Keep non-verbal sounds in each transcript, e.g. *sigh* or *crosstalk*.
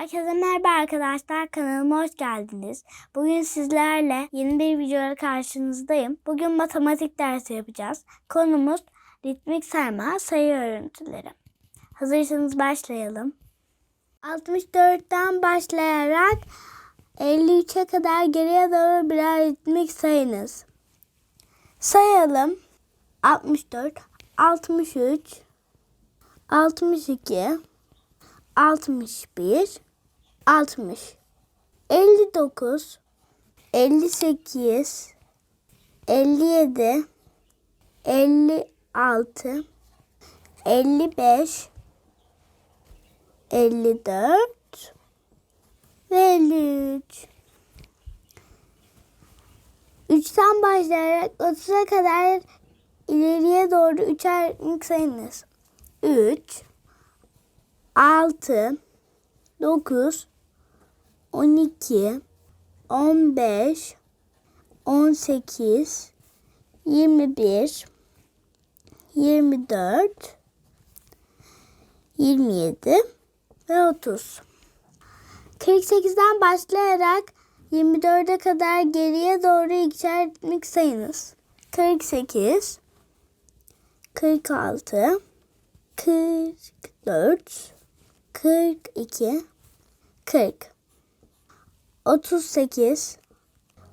Herkese merhaba arkadaşlar kanalıma hoş geldiniz. Bugün sizlerle yeni bir videoya karşınızdayım. Bugün matematik dersi yapacağız. Konumuz ritmik sayma sayı örüntüleri. Hazırsanız başlayalım. 64'ten başlayarak 53'e kadar geriye doğru birer ritmik sayınız. Sayalım. 64, 63, 62, 61 60 59 58 57 56 55 54 ve 53 3'ten başlayarak 30'a kadar ileriye doğru üçer sayınız. 3 6 9 12 15 18 21 24 27 ve 30 48'den başlayarak 24'e kadar geriye doğru ikişer ritmik sayınız. 48 46 44 42 40 38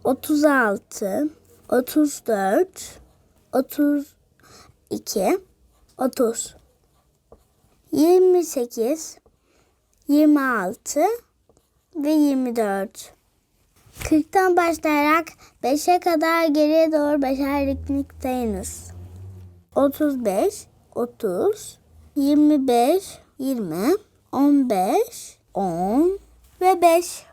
36 34 32 30 28 26 ve 24 40'tan başlayarak 5'e kadar geriye doğru beşer ritmik sayınız. 35 30 25 20 15 10 ve 5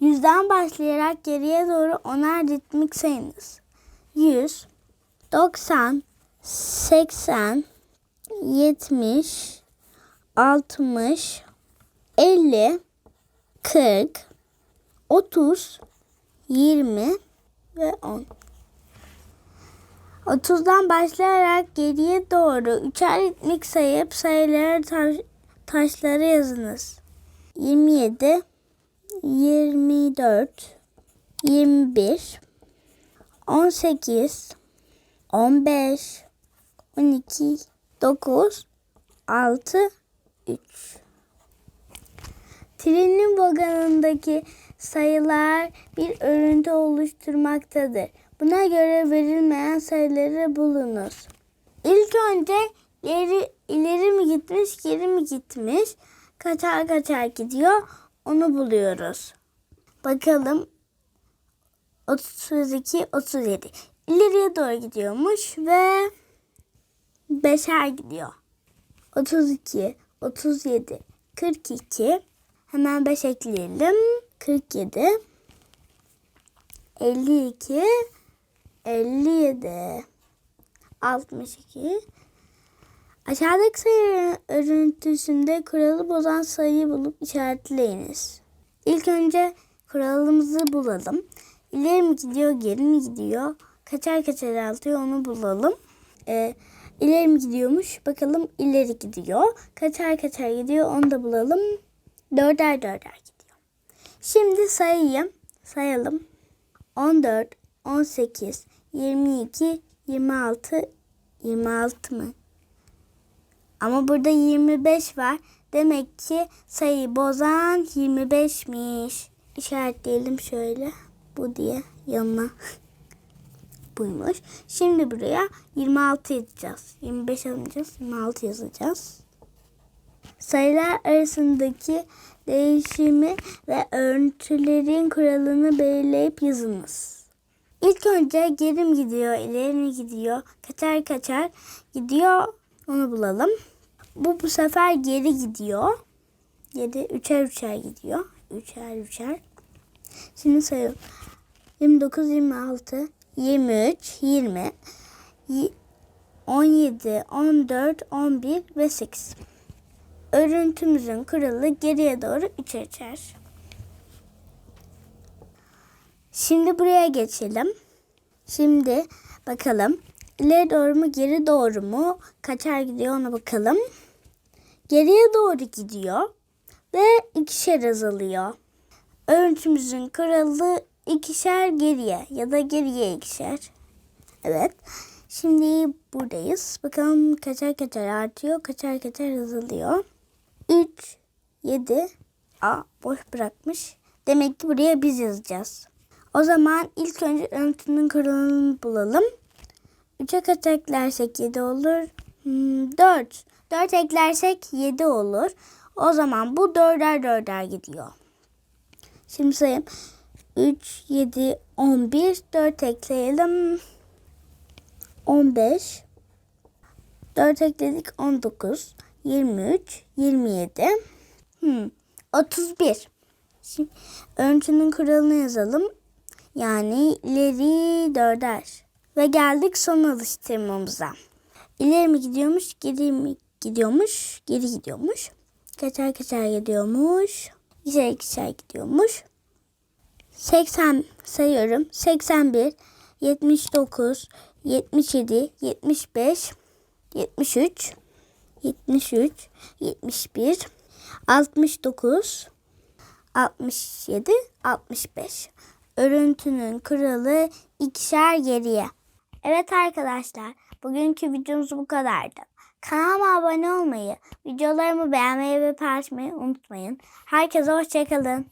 Yüzden başlayarak geriye doğru onar ritmik sayınız. 100 90 80 70 60 50 40 30 20 ve 10 30'dan başlayarak geriye doğru üçer ritmik sayıp sayıları taş, taşları yazınız. 27 24 21 18 15 12 9 6 3 Trenin vagonundaki sayılar bir örüntü oluşturmaktadır. Buna göre verilmeyen sayıları bulunuz. İlk önce ileri, ileri mi gitmiş, geri mi gitmiş, kaçar kaçar gidiyor onu buluyoruz. Bakalım 32, 37. İleriye doğru gidiyormuş ve beşer gidiyor. 32, 37, 42. Hemen 5 ekleyelim. 47, 52, 57, 62. Aşağıdaki sayı örüntüsünde kuralı bozan sayıyı bulup işaretleyiniz. İlk önce kuralımızı bulalım. İleri mi gidiyor, geri mi gidiyor? Kaçar kaçar artıyor onu bulalım. Ee, ileri mi gidiyormuş? Bakalım ileri gidiyor. Kaçar kaçar gidiyor onu da bulalım. Dörder dörder gidiyor. Şimdi sayayım. Sayalım. 14, 18, 22, 26, 26 mı? Ama burada 25 var. Demek ki sayı bozan 25'miş. İşaretleyelim şöyle. Bu diye yanına. *laughs* Buymuş. Şimdi buraya 26 yazacağız. 25 alacağız. 26 yazacağız. Sayılar arasındaki değişimi ve örüntülerin kuralını belirleyip yazınız. İlk önce geri mi gidiyor, ileri gidiyor, kaçar kaçar gidiyor onu bulalım. Bu bu sefer geri gidiyor. Geri üçer üçer gidiyor. Üçer üçer. Şimdi sayıyorum. 29, 26, 23, 20, 17, 14, 11 ve 8. Örüntümüzün kuralı geriye doğru üçer üçer. Şimdi buraya geçelim. Şimdi bakalım ileri doğru mu geri doğru mu kaçar gidiyor ona bakalım. Geriye doğru gidiyor. ve ikişer azalıyor. Örüntümüzün kralı ikişer geriye ya da geriye ikişer. Evet. Şimdi buradayız. Bakalım kaçar kaçar artıyor, kaçar kaçar azalıyor. 3, 7. Aa boş bırakmış. Demek ki buraya biz yazacağız. O zaman ilk önce örüntünün kralını bulalım. 3'e kaç eklersek 7 olur? Hmm, 4. 4 eklersek 7 olur. O zaman bu 4'er 4'er gidiyor. Şimdi sayayım. 3, 7, 11. 4 ekleyelim. 15. 4 ekledik 19. 23, 27. Hmm, 31. Şimdi örüntünün kuralını yazalım. Yani ileri dörder. Ve geldik son alıştırmamıza. İleri mi gidiyormuş, geri mi gidiyormuş, geri gidiyormuş. Kaçar kaçar gidiyormuş. İkişer ikişer gidiyormuş. 80 sayıyorum. 81, 79, 77, 75, 73, 73, 71, 69, 67, 65. Örüntünün kralı ikişer geriye. Evet arkadaşlar, bugünkü videomuz bu kadardı. Kanalıma abone olmayı, videolarımı beğenmeyi ve paylaşmayı unutmayın. Herkese hoşçakalın.